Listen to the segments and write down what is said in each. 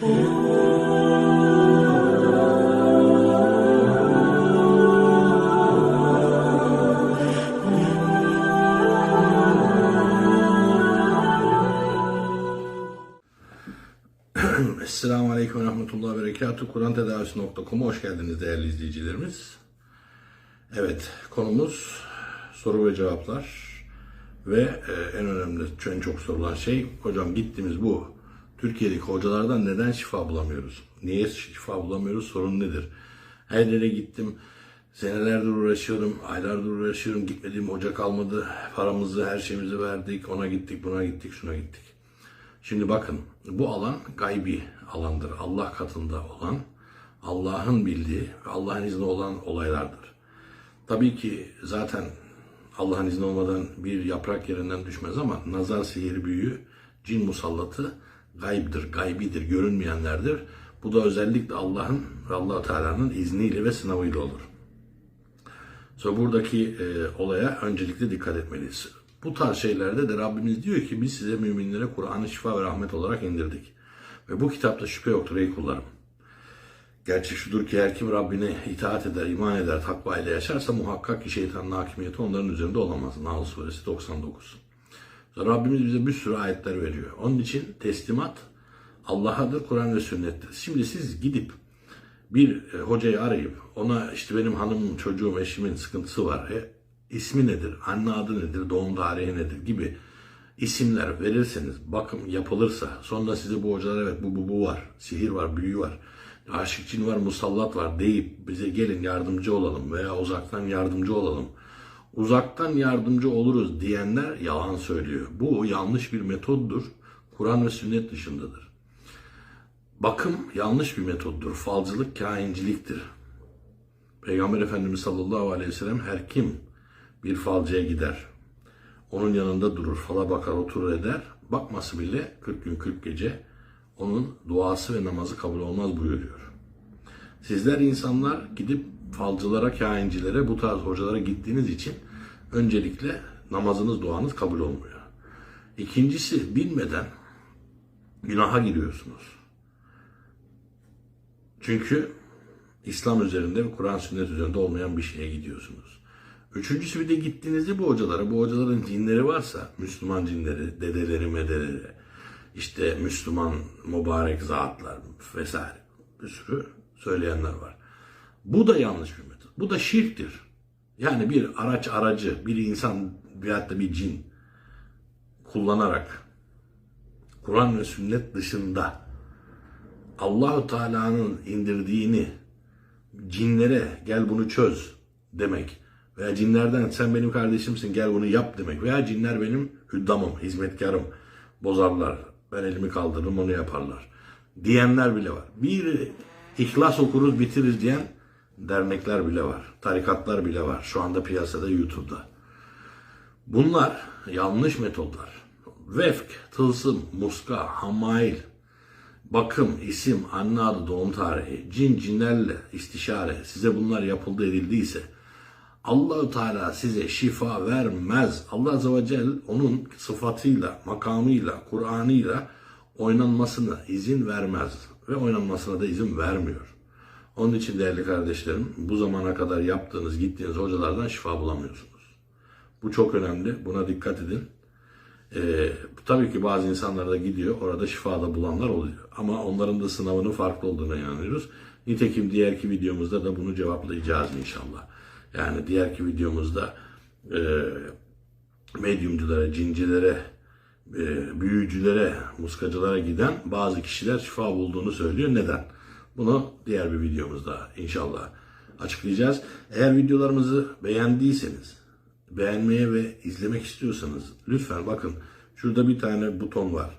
Esselamu Aleyküm ve Rahmetullah ve Berekatuhu. Kur'an Tedavisi.com'a hoş geldiniz değerli izleyicilerimiz. Evet, konumuz soru ve cevaplar. Ve e, en önemli, en çok sorulan şey, hocam gittiğimiz bu Türkiye'deki hocalardan neden şifa bulamıyoruz? Niye şifa bulamıyoruz? Sorun nedir? Her yere gittim, senelerdir uğraşıyorum, aylardır uğraşıyorum, gitmediğim hoca kalmadı. Paramızı, her şeyimizi verdik, ona gittik, buna gittik, şuna gittik. Şimdi bakın bu alan gaybi alandır. Allah katında olan, Allah'ın bildiği Allah'ın izni olan olaylardır. Tabii ki zaten Allah'ın izni olmadan bir yaprak yerinden düşmez ama nazar, sihir, büyü, cin musallatı gaybdir, gaybidir, görünmeyenlerdir. Bu da özellikle Allah'ın ve allah Teala'nın izniyle ve sınavıyla olur. So buradaki e, olaya öncelikle dikkat etmeliyiz. Bu tarz şeylerde de Rabbimiz diyor ki biz size müminlere Kur'an'ı şifa ve rahmet olarak indirdik. Ve bu kitapta şüphe yoktur ey kullarım. Gerçek şudur ki her kim Rabbine itaat eder, iman eder, takva ile yaşarsa muhakkak ki şeytanın hakimiyeti onların üzerinde olamaz. Nahl suresi 99. Rabbimiz bize bir sürü ayetler veriyor. Onun için teslimat Allah'adır, Kur'an ve sünnettir. Şimdi siz gidip bir e, hocayı arayıp ona işte benim hanımım, çocuğum, eşimin sıkıntısı var. E, ismi nedir, anne adı nedir, doğum tarihi nedir gibi isimler verirseniz, bakım yapılırsa, sonra size bu hocalar evet bu bu bu var, sihir var, büyü var, aşık cin var, musallat var deyip bize gelin yardımcı olalım veya uzaktan yardımcı olalım. Uzaktan yardımcı oluruz diyenler yalan söylüyor. Bu yanlış bir metoddur. Kur'an ve sünnet dışındadır. Bakım yanlış bir metoddur. Falcılık kahinciliktir. Peygamber Efendimiz sallallahu aleyhi ve sellem her kim bir falcıya gider, onun yanında durur, fala bakar, oturur eder, bakması bile 40 gün 40 gece onun duası ve namazı kabul olmaz buyuruyor. Sizler insanlar gidip falcılara, kahincilere, bu tarz hocalara gittiğiniz için öncelikle namazınız, duanız kabul olmuyor. İkincisi bilmeden günaha giriyorsunuz. Çünkü İslam üzerinde ve Kur'an sünnet üzerinde olmayan bir şeye gidiyorsunuz. Üçüncüsü bir de gittiğinizde bu hocalara, bu hocaların cinleri varsa, Müslüman cinleri, dedeleri, medeleri, işte Müslüman mübarek zatlar vesaire bir sürü söyleyenler var. Bu da yanlış bir metot. Bu da şirktir. Yani bir araç aracı, bir insan veyahut da bir cin kullanarak Kur'an ve sünnet dışında Allahu Teala'nın indirdiğini cinlere gel bunu çöz demek veya cinlerden sen benim kardeşimsin gel bunu yap demek veya cinler benim hüddamım, hizmetkarım, bozarlar, ben elimi kaldırırım onu yaparlar diyenler bile var. Bir ihlas okuruz bitiririz diyen dernekler bile var, tarikatlar bile var şu anda piyasada YouTube'da. Bunlar yanlış metodlar. Vefk, tılsım, muska, hamail, bakım, isim, anne adı, doğum tarihi, cin, cinlerle istişare size bunlar yapıldı edildiyse Allahu Teala size şifa vermez. Allah Azze ve Celle onun sıfatıyla, makamıyla, Kur'an'ıyla oynanmasına izin vermez ve oynanmasına da izin vermiyor. Onun için değerli kardeşlerim bu zamana kadar yaptığınız, gittiğiniz hocalardan şifa bulamıyorsunuz. Bu çok önemli. Buna dikkat edin. Ee, tabii ki bazı insanlar da gidiyor orada şifada bulanlar oluyor. Ama onların da sınavının farklı olduğuna inanıyoruz. Nitekim diğerki videomuzda da bunu cevaplayacağız inşallah. Yani diğerki videomuzda e, medyumculara, cincilere, e, büyücülere, muskacılara giden bazı kişiler şifa bulduğunu söylüyor. Neden? Bunu diğer bir videomuzda inşallah açıklayacağız. Eğer videolarımızı beğendiyseniz, beğenmeye ve izlemek istiyorsanız lütfen bakın şurada bir tane buton var.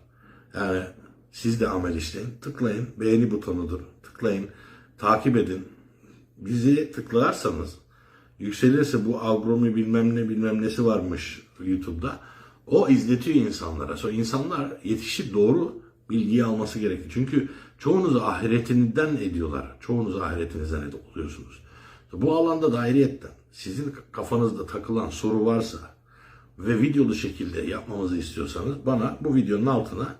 Yani siz de amel işleyin. Tıklayın. Beğeni butonudur. Tıklayın. Takip edin. Bizi tıklarsanız yükselirse bu algoritmi bilmem ne bilmem nesi varmış YouTube'da. O izletiyor insanlara. Sonra insanlar yetişip doğru bilgiyi alması gerekiyor. Çünkü çoğunuz ahiretinden ediyorlar. Çoğunuz ahiretinizden oluyorsunuz. Bu alanda da ayrıyetten sizin kafanızda takılan soru varsa ve videolu şekilde yapmamızı istiyorsanız bana bu videonun altına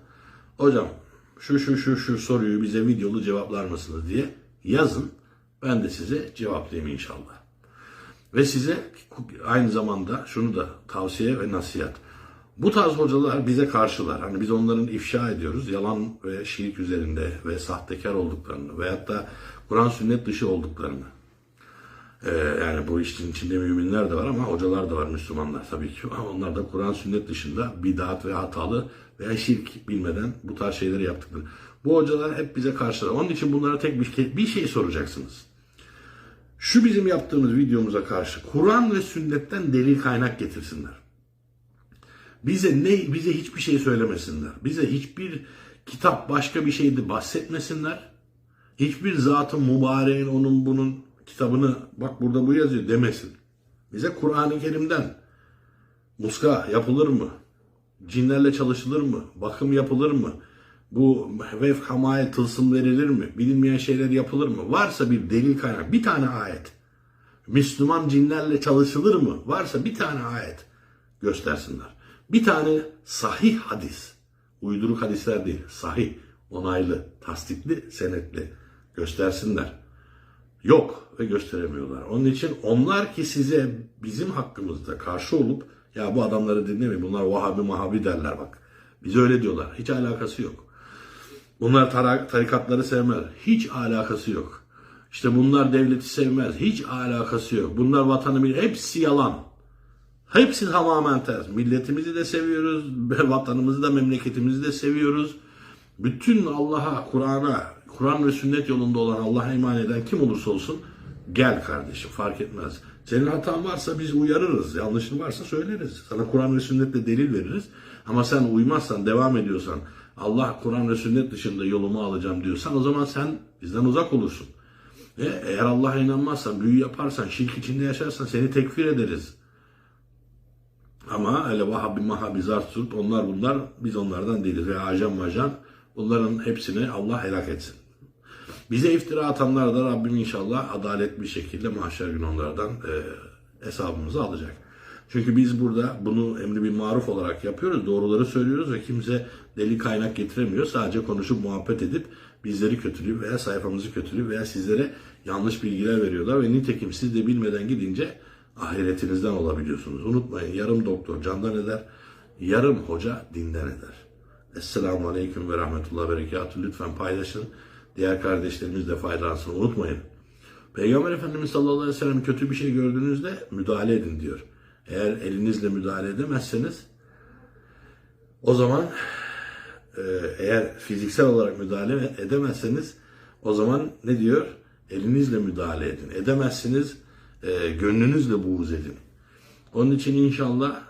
hocam şu şu şu şu soruyu bize videolu cevaplar mısınız diye yazın. Ben de size cevaplayayım inşallah. Ve size aynı zamanda şunu da tavsiye ve nasihat. Bu tarz hocalar bize karşılar. Hani biz onların ifşa ediyoruz. Yalan ve şirk üzerinde ve sahtekar olduklarını veyahut da Kur'an sünnet dışı olduklarını. Ee, yani bu işin içinde müminler de var ama hocalar da var Müslümanlar tabii ki. Ama onlar da Kur'an sünnet dışında bidat ve hatalı veya şirk bilmeden bu tarz şeyleri yaptıkları. Bu hocalar hep bize karşılar. Onun için bunlara tek bir, bir şey soracaksınız. Şu bizim yaptığımız videomuza karşı Kur'an ve sünnetten delil kaynak getirsinler. Bize ne bize hiçbir şey söylemesinler. Bize hiçbir kitap başka bir şeydi bahsetmesinler. Hiçbir zatın mübareğin onun bunun kitabını bak burada bu yazıyor demesin. Bize Kur'an-ı Kerim'den muska yapılır mı? Cinlerle çalışılır mı? Bakım yapılır mı? Bu vefk hamaye tılsım verilir mi? Bilinmeyen şeyler yapılır mı? Varsa bir delil kaynak, bir tane ayet. Müslüman cinlerle çalışılır mı? Varsa bir tane ayet göstersinler. Bir tane sahih hadis. Uyduruk hadisler değil. Sahih, onaylı, tasdikli, senetli göstersinler. Yok ve gösteremiyorlar. Onun için onlar ki size bizim hakkımızda karşı olup ya bu adamları dinlemeyin bunlar Vahabi Mahabi derler bak. Bize öyle diyorlar. Hiç alakası yok. Bunlar tarikatları sevmez. Hiç alakası yok. İşte bunlar devleti sevmez. Hiç alakası yok. Bunlar vatanı bil. Hepsi yalan. Hepsi tamamen ters. Milletimizi de seviyoruz. Vatanımızı da memleketimizi de seviyoruz. Bütün Allah'a, Kur'an'a, Kur'an ve sünnet yolunda olan Allah'a iman eden kim olursa olsun gel kardeşim fark etmez. Senin hatan varsa biz uyarırız. Yanlışın varsa söyleriz. Sana Kur'an ve sünnetle delil veririz. Ama sen uymazsan, devam ediyorsan, Allah Kur'an ve sünnet dışında yolumu alacağım diyorsan o zaman sen bizden uzak olursun. Ve eğer Allah'a inanmazsan, büyü yaparsan, şirk içinde yaşarsan seni tekfir ederiz. Ama öyle Vahabi, Mahabi, Zarsurt onlar bunlar biz onlardan değiliz. Ve ajan majan bunların hepsini Allah helak etsin. Bize iftira atanlar da Rabbim inşallah adalet bir şekilde mahşer günü onlardan e, hesabımızı alacak. Çünkü biz burada bunu emri bir maruf olarak yapıyoruz. Doğruları söylüyoruz ve kimse deli kaynak getiremiyor. Sadece konuşup muhabbet edip bizleri kötülüyor veya sayfamızı kötülüyor veya sizlere yanlış bilgiler veriyorlar. Ve nitekim siz de bilmeden gidince ahiretinizden olabiliyorsunuz. Unutmayın yarım doktor candan eder, yarım hoca dinden eder. Esselamu Aleyküm ve Rahmetullah Berekatuhu. Lütfen paylaşın. Diğer kardeşlerimiz de faydalansın. Unutmayın. Peygamber Efendimiz sallallahu aleyhi ve sellem kötü bir şey gördüğünüzde müdahale edin diyor. Eğer elinizle müdahale edemezseniz o zaman e, eğer fiziksel olarak müdahale edemezseniz o zaman ne diyor? Elinizle müdahale edin. Edemezsiniz e, gönlünüzle buğz edin. Onun için inşallah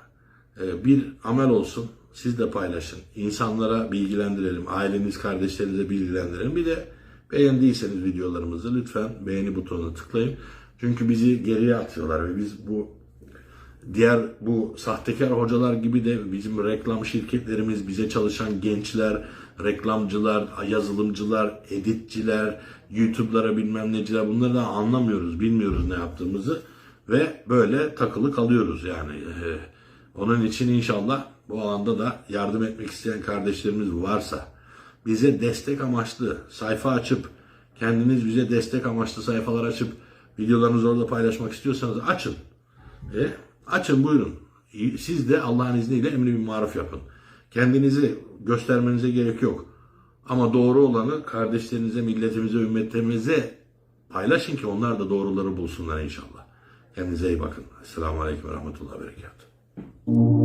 e, bir amel olsun. Siz de paylaşın. İnsanlara bilgilendirelim. Aileniz, kardeşlerinize bilgilendirelim. Bir de beğendiyseniz videolarımızı lütfen beğeni butonuna tıklayın. Çünkü bizi geriye atıyorlar ve biz bu diğer bu sahtekar hocalar gibi de bizim reklam şirketlerimiz, bize çalışan gençler, reklamcılar, yazılımcılar, editçiler, YouTube'lara bilmem neciler bunları da anlamıyoruz, bilmiyoruz ne yaptığımızı ve böyle takılı kalıyoruz yani. Ee, Onun için inşallah bu alanda da yardım etmek isteyen kardeşlerimiz varsa bize destek amaçlı sayfa açıp kendiniz bize destek amaçlı sayfalar açıp videolarınızı orada paylaşmak istiyorsanız açın. E, açın buyurun. Siz de Allah'ın izniyle emri bir maruf yapın. Kendinizi göstermenize gerek yok. Ama doğru olanı kardeşlerinize, milletimize, ümmetimize paylaşın ki onlar da doğruları bulsunlar inşallah. Kendinize iyi bakın. Esselamu Aleyküm ve Rahmetullah Berekatuhu.